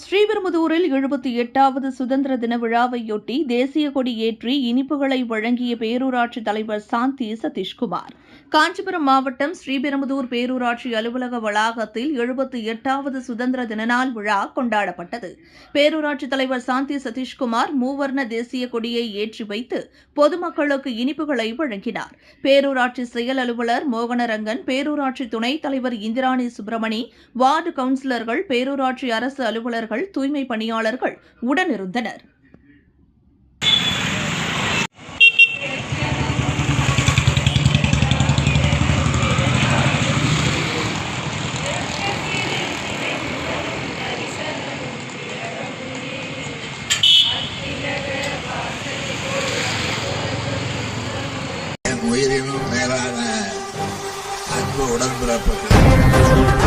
ஸ்ரீபெரும்புதூரில் எழுபத்தி எட்டாவது சுதந்திர தின விழாவையொட்டி தேசிய கொடி ஏற்றி இனிப்புகளை வழங்கிய பேரூராட்சி தலைவர் சாந்தி சதீஷ்குமார். காஞ்சிபுரம் மாவட்டம் ஸ்ரீபெரும்புதூர் பேரூராட்சி அலுவலக வளாகத்தில் எழுபத்தி எட்டாவது சுதந்திர தினநாள் விழா கொண்டாடப்பட்டது. பேரூராட்சி தலைவர் சாந்தி சதீஷ்குமார் மூவர்ண தேசிய கொடியை ஏற்றி வைத்து பொதுமக்களுக்கு இனிப்புகளை வழங்கினார். பேரூராட்சி செயல் அலுவலர் மோகனரங்கன் பேரூராட்சி துணைத் தலைவர் இந்திராணி சுப்பிரமணி வார்டு கவுன்சிலர்கள் பேரூராட்சி அரசு அலுவலர்கள் தூய்மை பணியாளர்கள் உடனிருந்தனர். உயிரினும் மேலான அன்பு உடன்பிறப்புகள்.